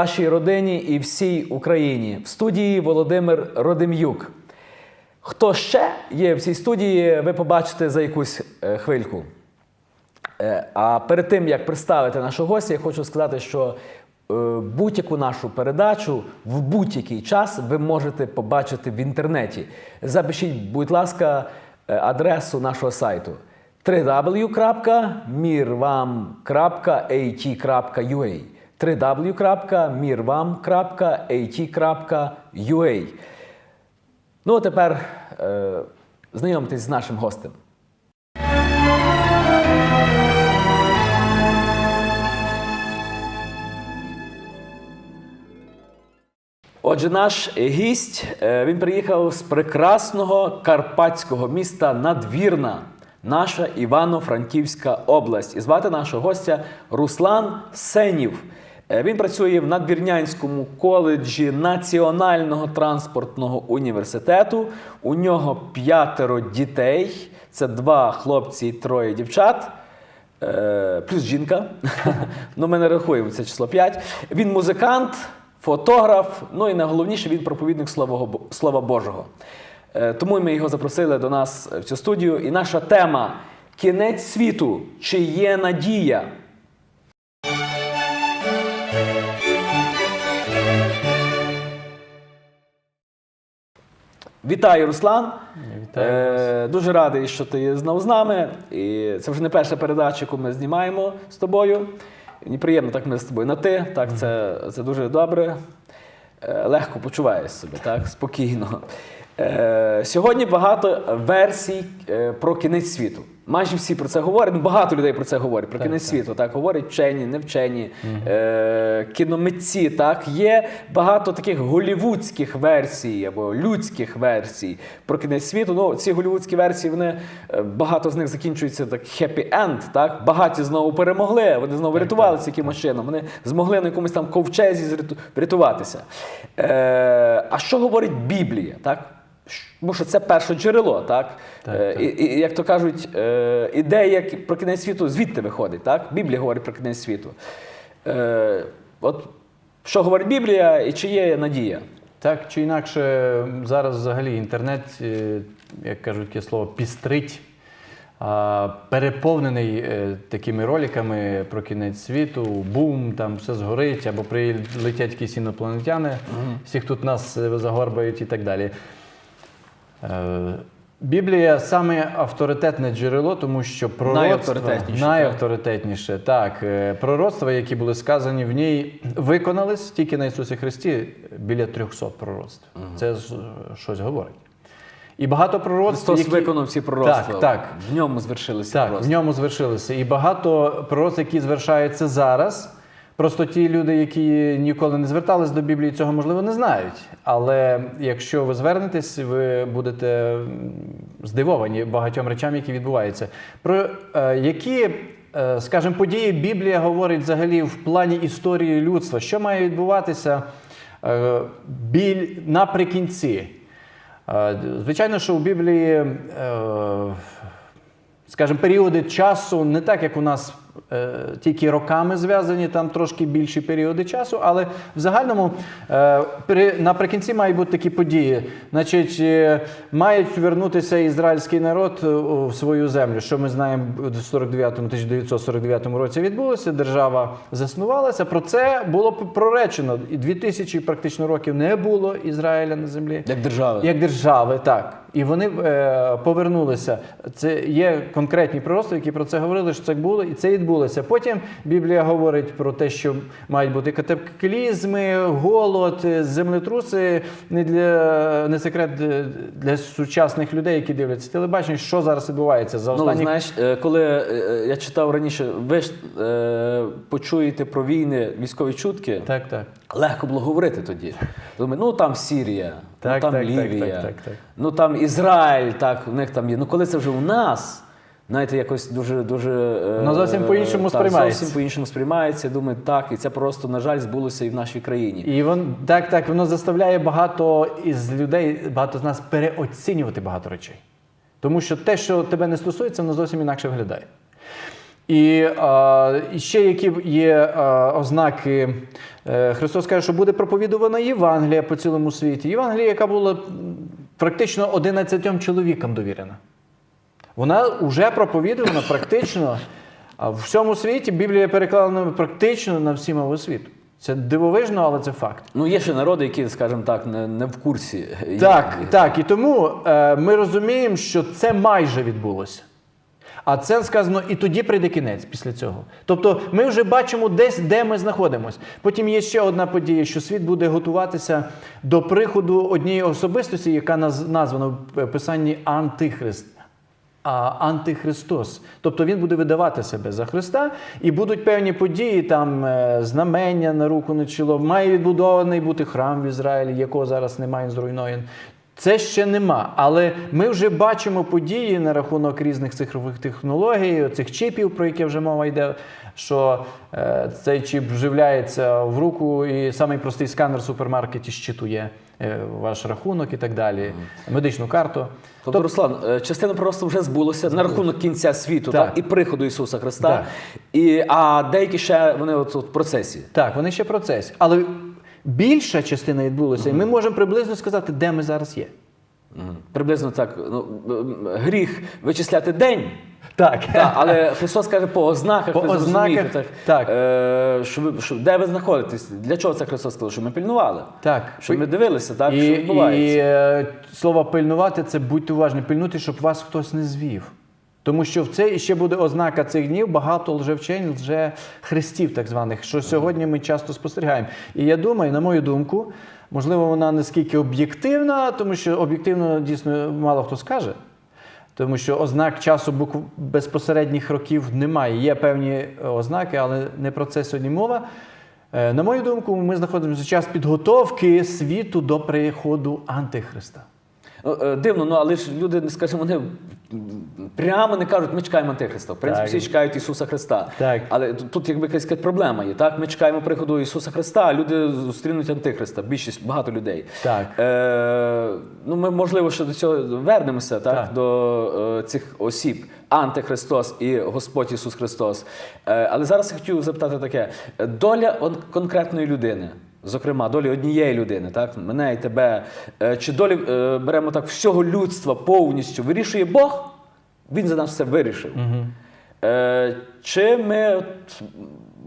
вашій родині і всій Україні. В студії Володимир Родим'юк. Хто ще є в цій студії, ви побачите за якусь е, хвильку. Е, А перед тим як представити нашого гостя, я хочу сказати, що е, будь-яку нашу передачу в будь-який час ви можете побачити в інтернеті. Запишіть, будь ласка, адресу нашого сайту www.mirvam.at.ua www.mirvam.at.ua Ну, а тепер е, знайомтесь з нашим гостем. Отже, наш гість е, він приїхав з прекрасного карпатського міста Надвірна, наша Івано-Франківська область. І звати нашого гостя Руслан Сенів. Е, Він працює в Надвірнянському коледжі Національного транспортного університету. У нього п'ятеро дітей. Це два хлопці і троє дівчат. Е, плюс жінка. ну, ми не рахуємо це число 5. Він музикант, фотограф, ну і найголовніше він проповідник Слова, Божого. Е, тому ми його запросили до нас в цю студію. І наша тема Кінець світу. Чи є надія? Вітаю, Руслан. Вітаю Е, дуже радий, що ти знову з нами. І це вже не перша передача, яку ми знімаємо з тобою. Неприємно, приємно, так ми з тобою на ти. Так, це, це дуже добре. Е, легко почуваєш себе, так, спокійно. Е, сьогодні багато версій про кінець світу. Майже всі про це говорять. Ну, багато людей про це говорять. Про Так, кінець так. світу. Так, говорять вчені, невчені, е, кіномитці. Так, є багато таких голівудських версій або людських версій про кінець світу. Ну, ці голівудські версії, вони е, багато з них закінчуються так хеппі-енд. Так, багаті знову перемогли. Вони знову врятувалися якимось чином. Вони змогли на якомусь там ковчезі врятуватися. Е, а що говорить Біблія? Так? Тому що це перше джерело, так? Так, Е, так. І, і, як то кажуть, е, ідея про кінець світу звідти виходить, так? Біблія говорить про кінець світу. Е, от що говорить Біблія і чи є надія? Так чи інакше, зараз взагалі інтернет, е, як кажуть таке слово, пістрить, переповнений такими роликами про кінець світу, бум, там все згорить, або прилетять якісь інопланетяни, всіх тут нас загорбають і так далі. Е, Біблія саме авторитетне джерело, тому що пророцтва Найавторитетніше, найавторитетніше, так. Е, Пророцтва, які були сказані в ній, виконались тільки на Ісусі Христі біля 300 пророцтв. Це е, щось говорить. І багато пророцтв. Христос які... виконав ці пророцтва. Так, так. В ньому звершилися Так, в ньому звершилися. І багато пророцтв, які звершаються зараз. Просто ті люди, які ніколи не звертались до Біблії, цього можливо не знають. Але якщо ви звернетесь, ви будете здивовані багатьом речам, які відбуваються. Про е, які, е, скажімо, події Біблія говорить взагалі в плані історії людства, що має відбуватися е, біль наприкінці. Е, Звичайно, що у Біблії, е, скажімо, періоди часу не так, як у нас тільки роками зв'язані, там трошки більші періоди часу, але в загальному е, наприкінці мають бути такі події. Значить, е, мають вернутися ізраїльський народ е, у свою землю. Що ми знаємо в 49 1949 році відбулося, держава заснувалася. Про це було проречено. І 2000 практично років не було Ізраїля на землі. Як держава. Як держави, так. І вони е, повернулися. Це є конкретні пророцтва, які про це говорили, що це було, і це відбулося. Потім Біблія говорить про те, що мають бути катаклізми, голод, е, землетруси. Не для не секрет для, для сучасних людей, які дивляться телебачення, що зараз відбувається за Ну, знаєш, е, коли е, е, я читав раніше, ви ж е, почуєте про війни, військові чутки, так, так. легко було говорити тоді. Думаю, ну там Сірія, Так, ну там так, так, Лівія, так, так, так. ну там Ізраїль, так, у них там є. Ну коли це вже у нас, знаєте, якось дуже дуже. е, Воно зовсім по-іншому сприймається. Зовсім по-іншому сприймається. Думаю, так, і це просто, на жаль, збулося і в нашій країні. І вон так, так, воно заставляє багато із людей, багато з нас переоцінювати багато речей. Тому що те, що тебе не стосується, воно зовсім інакше виглядає. І, і ще які є а, ознаки. Е, Христос каже, що буде проповідувана Євангелія по цілому світі. Євангелія, яка була практично 11 чоловікам довірена. Вона вже проповідувана практично в всьому світі. Біблія перекладена практично на всі мови світу. Це дивовижно, але це факт. Ну, є ще народи, які, скажімо так, не, не в курсі. Так, так. І тому е, ми розуміємо, що це майже відбулося. А це сказано, і тоді прийде кінець після цього. Тобто ми вже бачимо десь, де ми знаходимося. Потім є ще одна подія, що світ буде готуватися до приходу однієї особистості, яка названа в Писанні Антихрист. А Антихристос. Тобто він буде видавати себе за Христа, і будуть певні події, там е, знамення на руку на чоло. Має відбудований бути храм в Ізраїлі, якого зараз немає зруйнований. Це ще нема. Але ми вже бачимо події на рахунок різних цифрових технологій, цих чіпів, про які вже мова йде. Що е, цей чіп вживляється в руку, і самий простий сканер в супермаркеті щитує ваш рахунок і так далі, медичну карту. Тобто, Руслан, е, частина просто вже збулося на рахунок кінця світу Так. так. і приходу Ісуса Христа. Так. І, а деякі ще вони от, от в процесі. Так, вони ще в процесі. Але більша частина відбулася, і ми можемо приблизно сказати, де ми зараз є. Приблизно так. Ну, гріх вичисляти день. Так. Так, але Христос каже по ознаках, По ви ознаках, так, так. Е, що ви, що, де ви знаходитесь? Для чого це Христос сказав? Що ми пильнували? Так. Що ми дивилися, так, і, що відбувається. І е, слово пильнувати це будьте уважні, пильнути, щоб вас хтось не звів. Тому що в це ще буде ознака цих днів багато лжевчень, лжехристів, так званих, що сьогодні ми часто спостерігаємо. І я думаю, на мою думку, можливо, вона не скільки об'єктивна, тому що об'єктивно дійсно мало хто скаже. Тому що ознак часу безпосередніх років немає. Є певні е, ознаки, але не про це сьогодні мова. Е, На мою думку, ми знаходимося в час підготовки світу до приходу Антихриста. Ну, е, Дивно, ну але ж люди, скажімо, м, прямо не кажуть, ми чекаємо Антихриста. В принципі, Так. всі чекають Ісуса Христа. Так. Але тут, якби якась проблема є. Так? Ми чекаємо приходу Ісуса Христа, а люди зустрінуть Антихриста. Більшість багато людей. Так. Е, ну, ми, можливо, ще до цього вернемося, так? Так. до е, цих осіб. Антихристос і Господь Ісус Христос. Е, але зараз я хотів запитати таке: доля конкретної людини, зокрема, доля однієї людини, так, мене і тебе, е, чи долі е, беремо так всього людства повністю вирішує Бог? Він за нас все вирішив. Е, чи ми,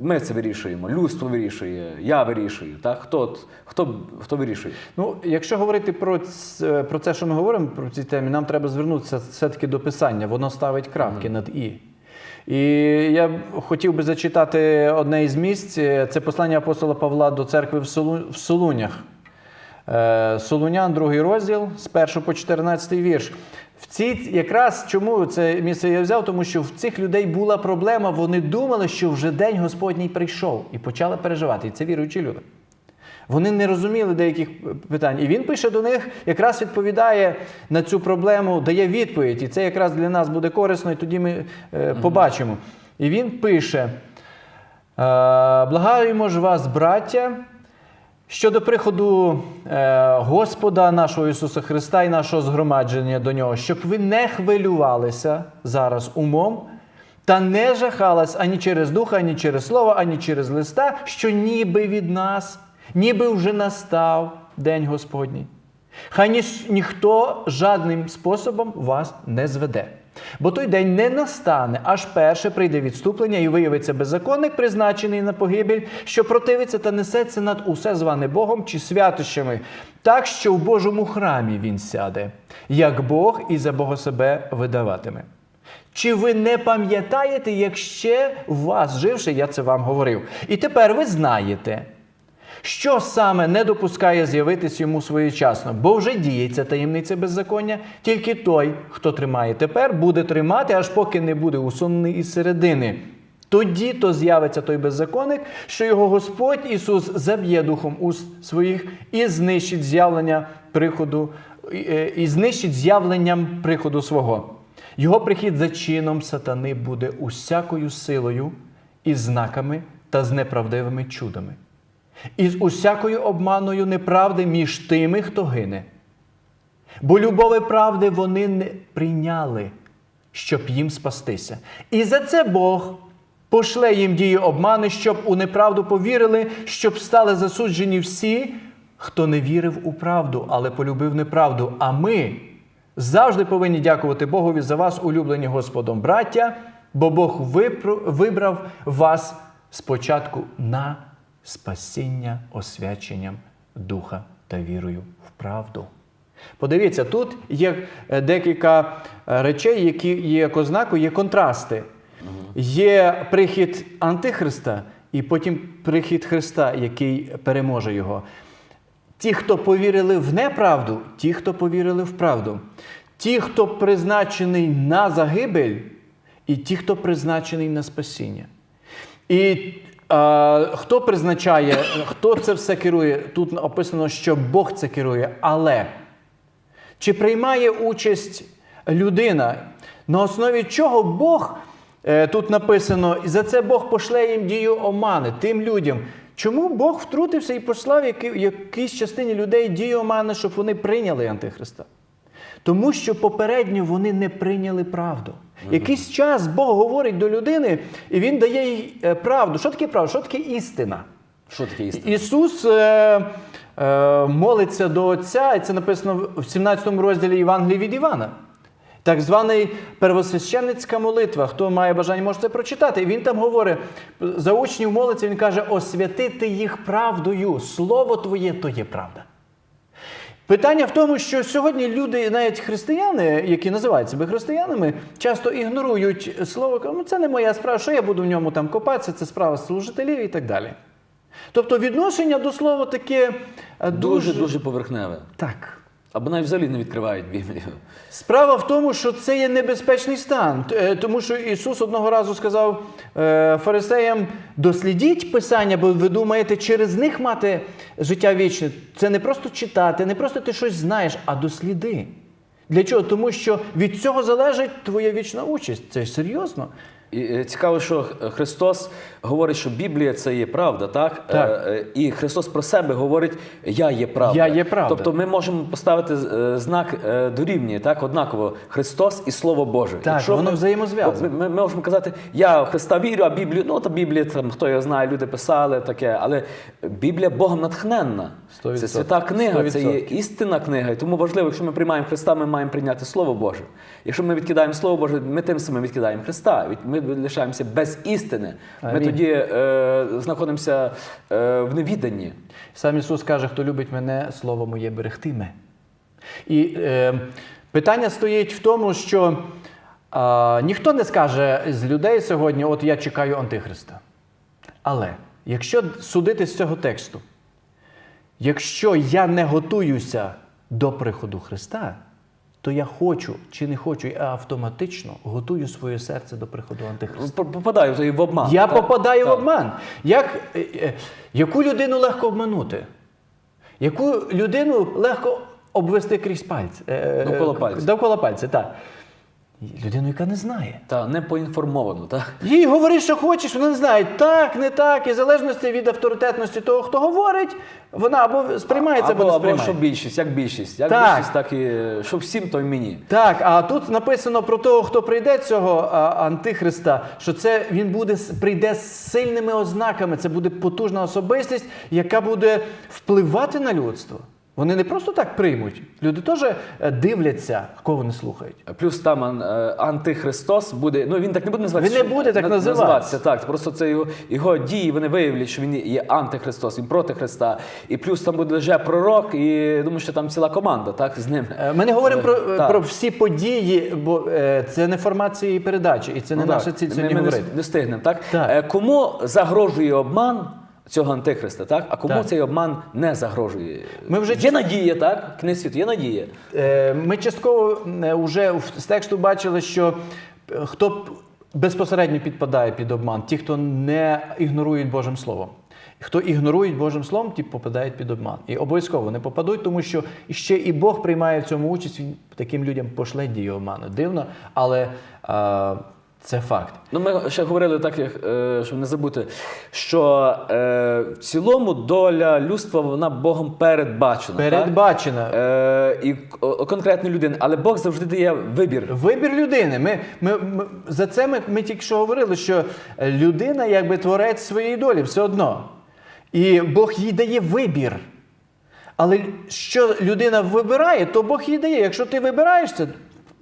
ми це вирішуємо? Людство вирішує, я вирішую. Так? Хто, хто, хто вирішує? Ну, якщо говорити про, ц- про це, що ми говоримо про ці темі, нам треба звернутися все-таки до писання. Воно ставить крапки над і. І я хотів би зачитати одне із місць. Це послання апостола Павла до церкви в, Солунях. Е, Солунян, другий розділ, з 1 по 14 вірш. В ці, якраз чому це місце я взяв, тому що в цих людей була проблема. Вони думали, що вже день Господній прийшов і почали переживати. І це віруючі люди. Вони не розуміли деяких питань. І він пише до них, якраз відповідає на цю проблему, дає відповідь. І це якраз для нас буде корисно, і тоді ми е, побачимо. І він пише: е, благаємо ж вас, браття, щодо приходу е, Господа нашого Ісуса Христа і нашого згромадження до Нього, щоб ви не хвилювалися зараз умом та не жахались ані через духа, ані через слово, ані через листа, що ніби від нас, ніби вже настав день Господній. Хай ні, ніхто жадним способом вас не зведе. Бо той день не настане, аж перше прийде відступлення і виявиться беззаконник, призначений на погибель, що противиться та несеться над усе зване Богом чи святощами, так що в Божому храмі він сяде, як Бог і за Бога себе видаватиме. Чи ви не пам'ятаєте, як ще вас живши, я це вам говорив? І тепер ви знаєте, що саме не допускає з'явитись йому своєчасно, бо вже діється таємниця беззаконня, тільки той, хто тримає тепер, буде тримати, аж поки не буде усунений із середини. Тоді то з'явиться той беззаконник, що його Господь Ісус заб'є духом уст своїх і знищить з'явлення приходу, е, і знищить з'явленням приходу свого. Його прихід за чином сатани буде усякою силою і знаками та з неправдивими чудами і з усякою обманою неправди між тими, хто гине. Бо любові правди вони не прийняли, щоб їм спастися. І за це Бог пошле їм дію обмани, щоб у неправду повірили, щоб стали засуджені всі, хто не вірив у правду, але полюбив неправду. А ми завжди повинні дякувати Богові за вас, улюблені Господом, браття, бо Бог вибрав вас спочатку на спасіння освяченням духа та вірою в правду. Подивіться, тут є е, декілька е, речей, які є як ознаку, є контрасти. Є прихід Антихриста, і потім прихід Христа, який переможе його. Ті, хто повірили в неправду, ті, хто повірили в правду, ті, хто призначений на загибель, і ті, хто призначений на спасіння. І хто призначає, хто це все керує? Тут описано, що Бог це керує, але чи приймає участь людина, на основі чого Бог, е, тут написано, і за це Бог пошле їм дію омани, тим людям. Чому Бог втрутився і послав якійсь частині людей дію омани, щоб вони прийняли Антихриста? Тому що попередньо вони не прийняли правду. Якийсь час Бог говорить до людини, і Він дає їй е, правду. Що таке правда? Що таке істина? Що таке істина? Ісус е, е, молиться до Отця, і це написано в 17 розділі Євангелії від Івана. Так званий первосвященницька молитва. Хто має бажання, може це прочитати. І він там говорить, за учнів молиться, він каже: освятити їх правдою. Слово Твоє то є правда. Питання в тому, що сьогодні люди, навіть християни, які називають себе християнами, часто ігнорують слово, ну це не моя справа, що я буду в ньому там копатися, це справа служителів і так далі. Тобто відношення до слова таке е, дуже, Дуже дуже поверхневе. так. Або навіть взагалі не відкривають Біблію. Справа в тому, що це є небезпечний стан, е, тому що Ісус одного разу сказав е, фарисеям: дослідіть Писання, бо ви думаєте, через них мати життя вічне. Це не просто читати, не просто ти щось знаєш, а досліди. Для чого? Тому що від цього залежить твоя вічна участь. Це ж серйозно. І е, цікаво, що Христос говорить, що Біблія це є правда, так? Так. Е, е, І Христос про себе говорить: Я є правда. Я є правда. Тобто ми можемо поставити знак дорівнює, так, однаково Христос і Слово Боже. Так, воно взаємозв'язане. Ми, ми можемо казати, я в Христа вірю, а Біблію, ну то Біблія, там, хто його знає, люди писали таке, але Біблія Богом натхненна. Сто Це свята книга, Сто це є істинна книга. І тому важливо, якщо ми приймаємо Христа, ми маємо прийняти Слово Боже. Якщо ми відкидаємо Слово Боже, ми тим самим відкидаємо Христа. Ми лишаємося без істини. Ми Амінь. тоді е, знаходимося е, в невіданні. Сам Ісус каже, хто любить мене, слово моє берегтиме. І е, питання стоїть в тому, що е, ніхто не скаже з людей сьогодні, от я чекаю Антихриста. Але якщо судити з цього тексту, якщо я не готуюся до приходу Христа, то я хочу чи не хочу, я автоматично готую своє серце до приходу Антихриста. Попадаю в обман. Я так? попадаю в обман. Як, е, е, яку людину легко обманути? Яку людину легко обвести крізь пальці? Е, Довкола пальця. Довкола пальця, так. Людину, яка не знає. Та, не поінформовано, так? Їй говори, що хочеш, вона не знає, так, не так, і в залежності від авторитетності того, хто говорить, вона або сприймається, або, або, не або що більшість, як більшість. Як Так. більшість, так і що всім, то й мені. Так, а тут написано про того, хто прийде цього а, антихриста, що це він буде прийде з сильними ознаками. Це буде потужна особистість, яка буде впливати на людство. Вони не просто так приймуть. Люди теж е, дивляться, кого вони слухають. Плюс там е, антихристос буде. Ну він так не буде називатися. Він не буде так на- називатися. Так, просто це його, його дії. Вони виявлять, що він є антихристос, він проти Христа. І плюс там буде лише пророк, і думаю, що там ціла команда, так, з ним. Е, Ми не говоримо про, е, Так. про всі події, бо е, це не формат цієї передачі, і це не Ну, наша ціль Ми- сьогодні ми не не встигнемо, так? Так. Е, Кому загрожує обман цього антихриста, так? А кому Так. цей обман не загрожує? Ми вже Є надія, так? Князь світ, є надія. Е, Ми частково вже з тексту бачили, що е, хто безпосередньо підпадає під обман, ті, хто не ігнорують Божим Словом. Хто ігнорують Божим Словом, ті попадають під обман. І обов'язково не попадуть, тому що ще і Бог приймає в цьому участь, він таким людям пошле дію обману. Дивно, але е, Це факт. Ну, ми ще говорили так, як, е, щоб не забути, що е, в цілому доля людства вона Богом передбачена. Передбачена. Так? Е, і о- конкретної людини, але Бог завжди дає вибір. Вибір людини. Ми, ми, ми, за це ми, ми тільки що говорили, що людина якби творець своєї долі, все одно. І Бог їй дає вибір. Але що людина вибирає, то Бог їй дає. Якщо ти вибираєш це,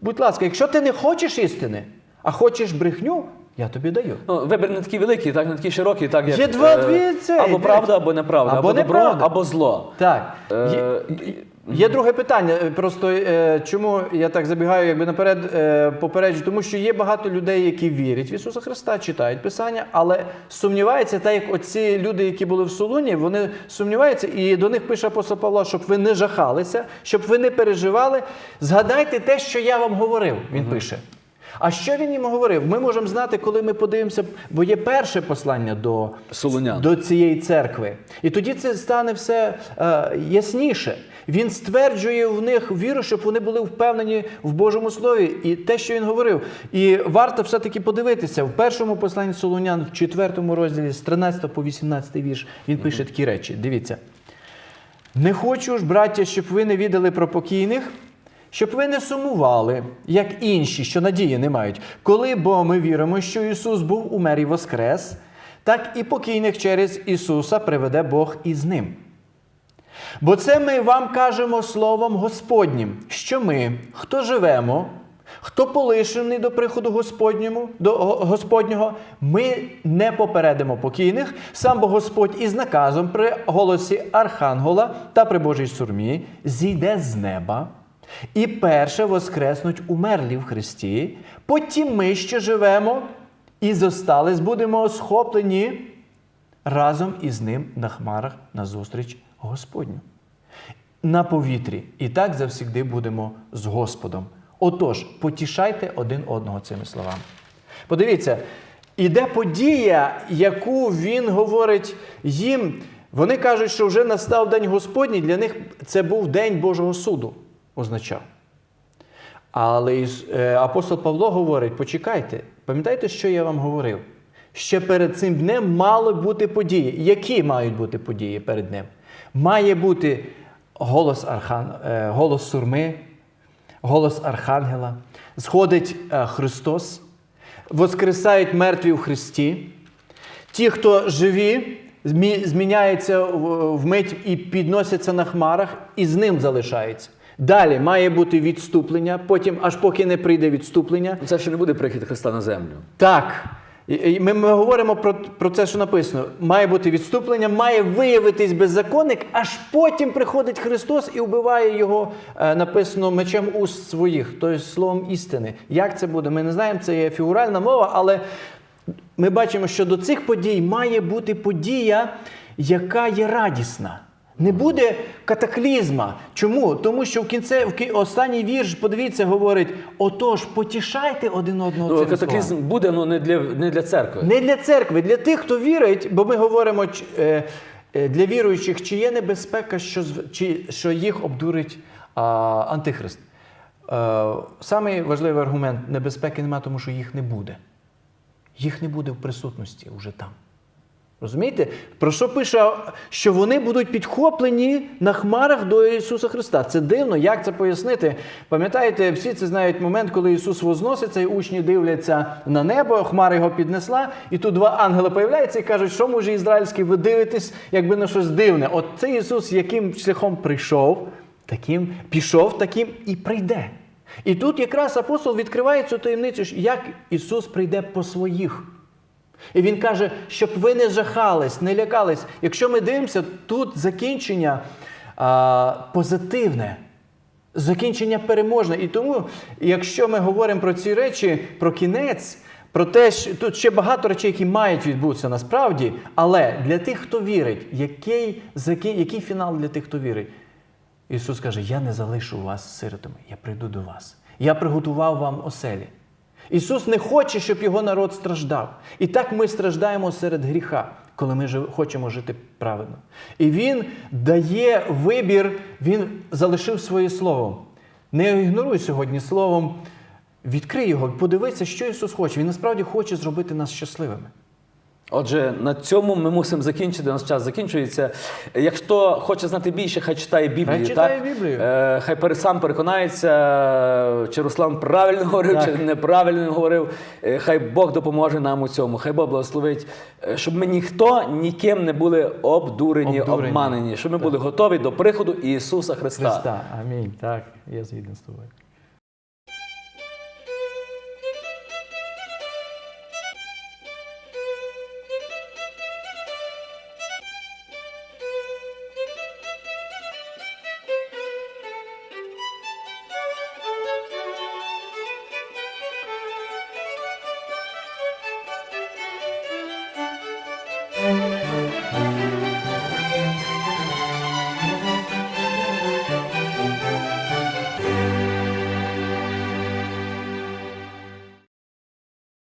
будь ласка, якщо ти не хочеш істини, а хочеш брехню, я тобі даю. Ну, вибір не такий великий, так, не такий широкий, так як Є два- е, дві це, або правда, або неправда, Або або, добро, неправда. або зло. Так. Е, Є, є друге питання. Е, Просто е, чому я так забігаю, якби наперед е, попереджу, тому що є багато людей, які вірять в Ісуса Христа, читають Писання, але сумніваються, так як оці люди, які були в Солуні, вони сумніваються, і до них пише апостол Павло, щоб ви не жахалися, щоб ви не переживали. Згадайте те, що я вам говорив. Він пише. А що він їм говорив? Ми можемо знати, коли ми подивимося, бо є перше послання до Солонян. до цієї церкви. І тоді це стане все е, ясніше. Він стверджує в них віру, щоб вони були впевнені в Божому Слові і те, що він говорив. І варто все-таки подивитися в першому посланні Солонян, в четвертому розділі, з 13 по 18 вірш, він пише такі речі. Дивіться. Не хочу ж, браття, щоб ви не відали про покійних, щоб ви не сумували, як інші, що надії не мають. Коли бо ми віримо, що Ісус був умер і воскрес, так і покійних через Ісуса приведе Бог із ним. Бо це ми вам кажемо словом Господнім, що ми, хто живемо, хто полишений до приходу Господньому, до Господнього, ми не попередимо покійних, сам бо Господь із наказом при голосі Архангела та при Божій сурмі зійде з неба. І перше воскреснуть умерлі в Христі, потім ми, що живемо, і зостались, будемо схоплені разом із ним на хмарах назустріч Господню. На повітрі. І так завсігди будемо з Господом. Отож, потішайте один одного цими словами. Подивіться, іде подія, яку він говорить їм. Вони кажуть, що вже настав день Господній, для них це був день Божого суду, означав. Але е, апостол Павло говорить: почекайте, пам'ятаєте, що я вам говорив? Ще перед цим днем мали бути події. Які мають бути події перед ним? Має бути голос, архан, е, голос сурми, голос Архангела, сходить е, Христос, воскресають мертві в Христі. Ті, хто живі, змі- зміняються в- вмить і підносяться на хмарах, і з ним залишаються. Далі має бути відступлення, потім, аж поки не прийде відступлення. Це ще не буде прихід Христа на землю. Так. Ми, ми говоримо про, про це, що написано. Має бути відступлення, має виявитись беззаконник, аж потім приходить Христос і вбиває його, е, написано мечем уст своїх, тобто словом істини. Як це буде? Ми не знаємо, це є фігуральна мова, але ми бачимо, що до цих подій має бути подія, яка є радісна. Не буде катаклізма. Чому? Тому що в кінці, в останній вірш, подивіться, говорить: отож, потішайте один одного. Ну, катаклізм словами. буде, але не для, не для церкви. Не для церкви, для тих, хто вірить, бо ми говоримо е, е, для віруючих, чи є небезпека, що, чи, що їх обдурить а, антихрист. Е, самий важливий аргумент небезпеки немає, тому що їх не буде. Їх не буде в присутності вже там. Розумієте? Про що пише, що вони будуть підхоплені на хмарах до Ісуса Христа. Це дивно, як це пояснити? Пам'ятаєте, всі це знають момент, коли Ісус возноситься, і учні дивляться на небо, хмара його піднесла, і тут два ангели появляються і кажуть, що може ізраїльський, ви дивитесь, якби на щось дивне. От це Ісус, яким шляхом прийшов, таким пішов, таким і прийде. І тут якраз апостол відкриває цю таємницю, як Ісус прийде по своїх. І він каже, щоб ви не жахались, не лякались. Якщо ми дивимося, тут закінчення а, позитивне, закінчення переможне. І тому, якщо ми говоримо про ці речі, про кінець, про те, що тут ще багато речей, які мають відбутися насправді, але для тих, хто вірить, який, який фінал для тих, хто вірить? Ісус каже: Я не залишу вас сиротами, я прийду до вас. Я приготував вам оселі. Ісус не хоче, щоб його народ страждав. І так ми страждаємо серед гріха, коли ми хочемо жити праведно. І Він дає вибір, Він залишив своє слово. Не ігноруй сьогодні словом Відкрий його, подивися, що Ісус хоче. Він насправді хоче зробити нас щасливими. Отже, на цьому ми мусимо закінчити. Наш час закінчується. Якщо хоче знати більше, хай читає Біблію. Хай читає так? Біблію. Е, хай сам переконається, чи Руслан правильно говорив, Так. чи неправильно говорив. Е, хай Бог допоможе нам у цьому. Хай Бог благословить, е, щоб ми ніхто ніким не були обдурені, Обдурені. обманені, щоб ми були готові до приходу Ісуса Христа. Христа. Амінь. Так, я згідний з тобою.